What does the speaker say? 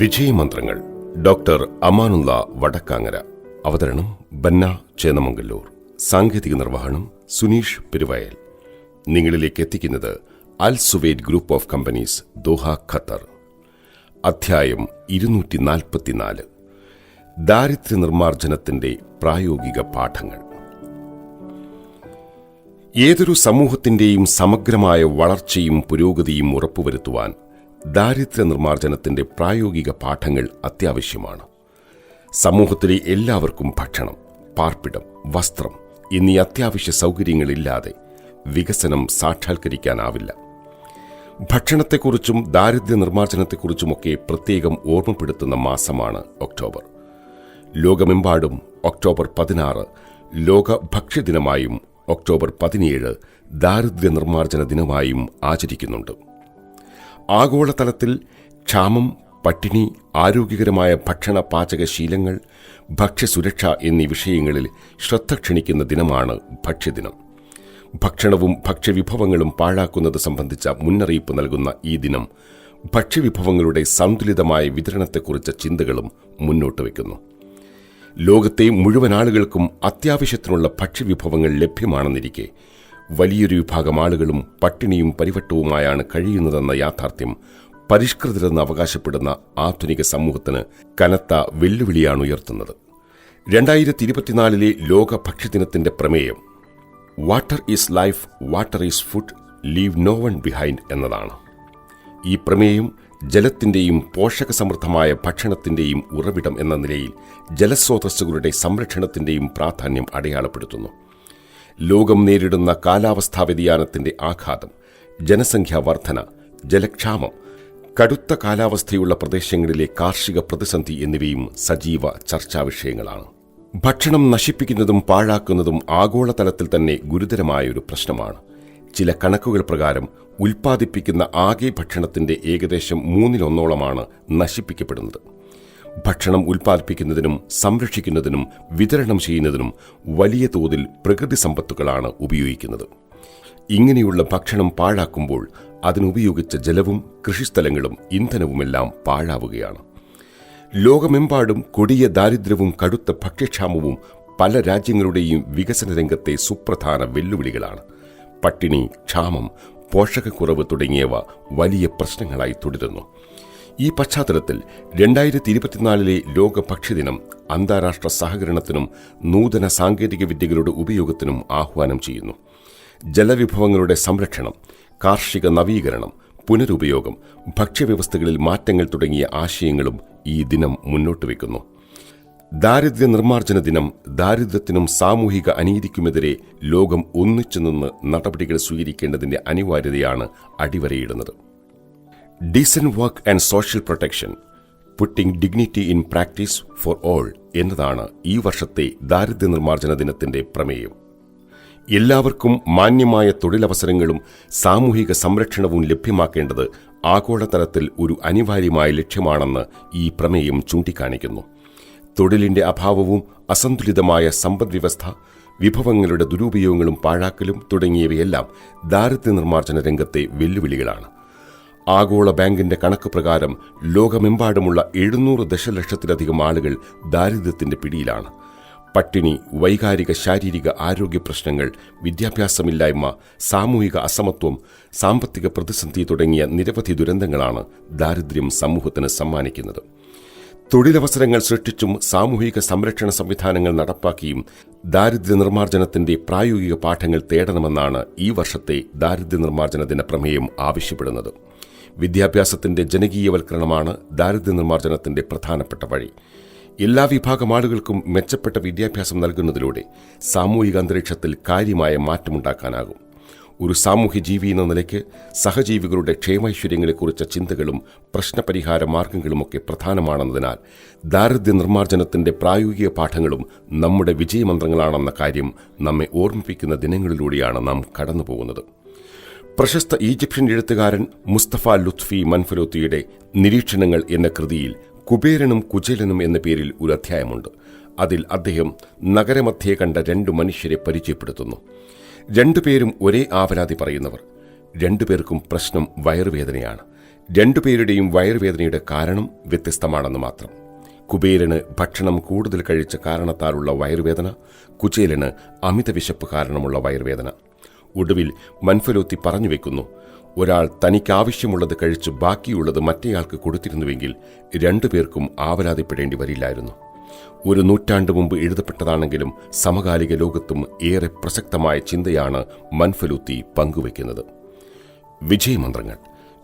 വിജയമന്ത്രങ്ങൾ doctor Amanullah Vadakkangara. അവതരണം ബന്ന ചേന്നമംഗല്ലൂർ. സാങ്കേതിക നിർവഹണം സുനീഷ് പെരുവയൽ. നിങ്ങളിലേക്ക് എത്തിക്കുന്നത് Al Suwed group of companies Doha Qatar. അധ്യായം ഇരുന്നൂറ്റി നാൽപ്പത്തിനാല് ദാരിദ്ര്യ നിർമ്മാർജനത്തിന്റെ പ്രായോഗിക പാഠങ്ങൾ. ഏതൊരു സമൂഹത്തിന്റെയും സമഗ്രമായ വളർച്ചയും പുരോഗതിയും ഉറപ്പുവരുത്തുവാൻ ദാരിദ്ര്യ നിർമ്മാർജനത്തിന്റെ പ്രായോഗിക പാഠങ്ങൾ അത്യാവശ്യമാണ്. സമൂഹത്തിലെ എല്ലാവർക്കും ഭക്ഷണം പാർപ്പിടം വസ്ത്രം എന്നീ അത്യാവശ്യ സൗകര്യങ്ങളില്ലാതെ വികസനം സാക്ഷാത്കരിക്കാനാവില്ല. ഭക്ഷണത്തെക്കുറിച്ചും ദാരിദ്ര്യ നിർമ്മാർജനത്തെക്കുറിച്ചുമൊക്കെ പ്രത്യേകം ഓർമ്മപ്പെടുത്തുന്ന മാസമാണ് ഒക്ടോബർ. ലോകമെമ്പാടും ഒക്ടോബർ പതിനാറ് ലോക ഭക്ഷ്യദിനമായും ഒക്ടോബർ പതിനേഴ് ദാരിദ്ര്യ നിർമ്മാർജന ദിനമായും ആചരിക്കുന്നുണ്ട്. ആഗോളതലത്തിൽ ക്ഷാമം പട്ടിണി ആരോഗ്യകരമായ ഭക്ഷണ പാചകശീലങ്ങൾ ഭക്ഷ്യസുരക്ഷ എന്നീ വിഷയങ്ങളിൽ ശ്രദ്ധ ക്ഷണിക്കുന്ന ദിനമാണ് ഭക്ഷ്യദിനം. ഭക്ഷണവും ഭക്ഷ്യവിഭവങ്ങളും പാഴാക്കുന്നത് സംബന്ധിച്ച മുന്നറിയിപ്പ് നൽകുന്ന ഈ ദിനം ഭക്ഷ്യവിഭവങ്ങളുടെ സന്തുലിതമായ വിതരണത്തെക്കുറിച്ച ചിന്തകളും മുന്നോട്ട് വയ്ക്കുന്നു. ലോകത്തെ മുഴുവൻ ആളുകൾക്കും അത്യാവശ്യത്തിനുള്ള ഭക്ഷ്യവിഭവങ്ങൾ ലഭ്യമാണെന്നിരിക്കെ വലിയൊരു വിഭാഗം ആളുകളും പട്ടിണിയും പരിവട്ടവുമായാണ് കഴിയുന്നതെന്ന യാഥാർത്ഥ്യം പരിഷ്കൃതരെന്ന് അവകാശപ്പെടുന്ന ആധുനിക സമൂഹത്തിന് കനത്ത വെല്ലുവിളിയാണ് ഉയർത്തുന്നത്. രണ്ടായിരത്തി ഇരുപത്തിനാലിലെ ലോക ഭക്ഷ്യദിനത്തിന്റെ പ്രമേയം water is life water is food leave no one behind എന്നതാണ്. ഈ പ്രമേയം ജലത്തിന്റെയും പോഷകസമൃദ്ധമായ ഭക്ഷണത്തിന്റെയും ഉറവിടം എന്ന നിലയിൽ ജലസ്രോതസ്സുകളുടെ സംരക്ഷണത്തിന്റെയും പ്രാധാന്യം അടയാളപ്പെടുത്തുന്നു. ലോകം നേരിടുന്ന കാലാവസ്ഥാ വ്യതിയാനത്തിന്റെ ആഘാതം ജനസംഖ്യാ വർധന ജലക്ഷാമം കടുത്ത കാലാവസ്ഥയുള്ള പ്രദേശങ്ങളിലെ കാർഷിക പ്രതിസന്ധി എന്നിവയും സജീവ ചർച്ചാ വിഷയങ്ങളാണ്. ഭക്ഷണം നശിപ്പിക്കുന്നതും പാഴാക്കുന്നതും ആഗോളതലത്തിൽ തന്നെ ഗുരുതരമായൊരു പ്രശ്നമാണ്. ചില കണക്കുകൾ പ്രകാരം ഉൽപ്പാദിപ്പിക്കുന്ന ആകെ ഭക്ഷണത്തിന്റെ ഏകദേശം മൂന്നിലൊന്നോളമാണ് നശിപ്പിക്കപ്പെടുന്നത്. ഭക്ഷണം ഉൽപ്പാദിപ്പിക്കുന്നതിനും സംരക്ഷിക്കുന്നതിനും വിതരണം ചെയ്യുന്നതിനും വലിയ തോതിൽ പ്രകൃതി സമ്പത്തുകളാണ് ഉപയോഗിക്കുന്നത്. ഇങ്ങനെയുള്ള ഭക്ഷണം പാഴാക്കുമ്പോൾ അതിനുപയോഗിച്ച ജലവും കൃഷിസ്ഥലങ്ങളും ഇന്ധനവുമെല്ലാം പാഴാവുകയാണ്. ലോകമെമ്പാടും കൊടിയ ദാരിദ്ര്യവും കടുത്ത ഭക്ഷ്യക്ഷാമവും പല രാജ്യങ്ങളുടെയും വികസന രംഗത്തെ സുപ്രധാന വെല്ലുവിളികളാണ്. പട്ടിണി ക്ഷാമം പോഷകക്കുറവ് തുടങ്ങിയവ വലിയ പ്രശ്നങ്ങളായി തുടരുന്നു. ഈ പശ്ചാത്തലത്തിൽ രണ്ടായിരത്തി ഇരുപത്തിനാലിലെ ലോക ഭക്ഷ്യദിനം അന്താരാഷ്ട്ര സഹകരണത്തിനും നൂതന സാങ്കേതിക വിദ്യകളുടെ ഉപയോഗത്തിനും ആഹ്വാനം ചെയ്യുന്നു. ജലവിഭവങ്ങളുടെ സംരക്ഷണം കാർഷിക നവീകരണം പുനരുപയോഗം ഭക്ഷ്യവ്യവസ്ഥകളിൽ മാറ്റങ്ങൾ തുടങ്ങിയ ആശയങ്ങളും ഈ ദിനം മുന്നോട്ട് വയ്ക്കുന്നു ദാരിദ്ര്യ നിർമ്മാർജന ദിനം ദാരിദ്ര്യത്തിനും സാമൂഹിക അനീതിക്കുമെതിരെ ലോകം ഒന്നിച്ചു നിന്ന് നടപടികൾ സ്വീകരിക്കേണ്ടതിന്റെ അനിവാര്യതയാണ് അടിവരയിടുന്നത്. Decent work and social protection putting dignity in practice for all എന്നതാണ് ഈ വർഷത്തെ ദാരിദ്ര്യ നിർമ്മാർജന ദിനത്തിന്റെ പ്രമേയം. എല്ലാവർക്കും മാന്യമായ തൊഴിലവസരങ്ങളും സാമൂഹിക സംരക്ഷണവും ലഭ്യമാക്കേണ്ടത് ആഗോളതലത്തിൽ ഒരു അനിവാര്യമായ ലക്ഷ്യമാണെന്ന് ഈ പ്രമേയം ചൂണ്ടിക്കാണിക്കുന്നു. തൊഴിലിന്റെ അഭാവവും അസന്തുലിതമായ സമ്പദ്വ്യവസ്ഥ വിഭവങ്ങളുടെ ദുരുപയോഗങ്ങളും പാഴാക്കലും തുടങ്ങിയവയെല്ലാം ദാരിദ്ര്യ നിർമ്മാർജന രംഗത്തെ വെല്ലുവിളികളാണ്. ആഗോള ബാങ്കിന്റെ കണക്ക് പ്രകാരം ലോകമെമ്പാടുമുള്ള എഴുന്നൂറ് ദശലക്ഷത്തിലധികം ആളുകൾ ദാരിദ്ര്യത്തിന്റെ പിടിയിലാണ്. പട്ടിണി വൈകാരിക ശാരീരിക ആരോഗ്യ പ്രശ്നങ്ങൾ വിദ്യാഭ്യാസമില്ലായ്മ സാമൂഹിക അസമത്വം സാമ്പത്തിക പ്രതിസന്ധി തുടങ്ങിയ നിരവധി ദുരന്തങ്ങളാണ് ദാരിദ്ര്യം സമൂഹത്തിന് സമ്മാനിക്കുന്നത്. തൊഴിലവസരങ്ങൾ സൃഷ്ടിച്ചും സാമൂഹിക സംരക്ഷണ സംവിധാനങ്ങൾ നടപ്പാക്കിയും ദാരിദ്ര്യ നിർമ്മാർജനത്തിന്റെ പ്രായോഗിക പാഠങ്ങൾ തേടണമെന്നാണ് ഈ വർഷത്തെ ദാരിദ്ര്യ നിർമ്മാർജന ദിന പ്രമേയം ആവശ്യപ്പെടുന്നത്. വിദ്യാഭ്യാസത്തിന്റെ ജനകീയവൽക്കരണമാണ് ദാരിദ്ര്യ നിർമ്മാർജനത്തിന്റെ പ്രധാനപ്പെട്ട വഴി. എല്ലാ വിഭാഗം ആളുകൾക്കും മെച്ചപ്പെട്ട വിദ്യാഭ്യാസം നൽകുന്നതിലൂടെ സാമൂഹിക അന്തരീക്ഷത്തിൽ കാര്യമായ മാറ്റമുണ്ടാക്കാനാകും. ഒരു സാമൂഹ്യ ജീവി എന്ന നിലയ്ക്ക് സഹജീവികളുടെ ക്ഷേമൈശ്വര്യങ്ങളെക്കുറിച്ച ചിന്തകളും പ്രശ്നപരിഹാര മാർഗങ്ങളുമൊക്കെ പ്രധാനമാണെന്നതിനാൽ ദാരിദ്ര്യ നിർമ്മാർജനത്തിന്റെ പ്രായോഗിക പാഠങ്ങളും നമ്മുടെ വിജയമന്ത്രങ്ങളാണെന്ന കാര്യം നമ്മെ ഓർമ്മിപ്പിക്കുന്ന ദിനങ്ങളിലൂടെയാണ് നാം കടന്നുപോകുന്നത്. പ്രശസ്ത ഈജിപ്ഷ്യൻ എഴുത്തുകാരൻ മുസ്തഫ ലുത്ഫി മൻഫലോത്തിയുടെ നിരീക്ഷണങ്ങൾ എന്ന കൃതിയിൽ കുബേരനും കുചേലനും എന്ന പേരിൽ ഒരു അധ്യായമുണ്ട്. അതിൽ അദ്ദേഹം നഗരമധ്യേ കണ്ട രണ്ടു മനുഷ്യരെ പരിചയപ്പെടുത്തുന്നു. രണ്ടുപേരും ഒരേ ആവലാതി പറയുന്നവർ. രണ്ടുപേർക്കും പ്രശ്നം വയറുവേദനയാണ്. രണ്ടുപേരുടെയും വയറുവേദനയുടെ കാരണം വ്യത്യസ്തമാണെന്ന് മാത്രം. കുബേരന് ഭക്ഷണം കൂടുതൽ കഴിച്ച കാരണത്താലുള്ള വയറുവേദന കുചേലന് അമിത വിശപ്പ് കാരണമുള്ള വയറുവേദന ഒടുവിൽ മൻഫലോത്തി പറഞ്ഞു വെക്കുന്നു ഒരാൾ തനിക്കാവശ്യമുള്ളത് കഴിച്ച് ബാക്കിയുള്ളത് മറ്റേയാൾക്ക് കൊടുത്തിരുന്നുവെങ്കിൽ രണ്ടുപേർക്കും ആവലാതിപ്പെടേണ്ടി വരില്ലായിരുന്നു. ഒരു നൂറ്റാണ്ട് മുമ്പ് എഴുതപ്പെട്ടതാണെങ്കിലും സമകാലിക ലോകത്തും ഏറെ പ്രസക്തമായ ചിന്തയാണ് മൻഫലൂത്തി പങ്കുവയ്ക്കുന്നത് വിജയമന്ത്രങ്ങൾ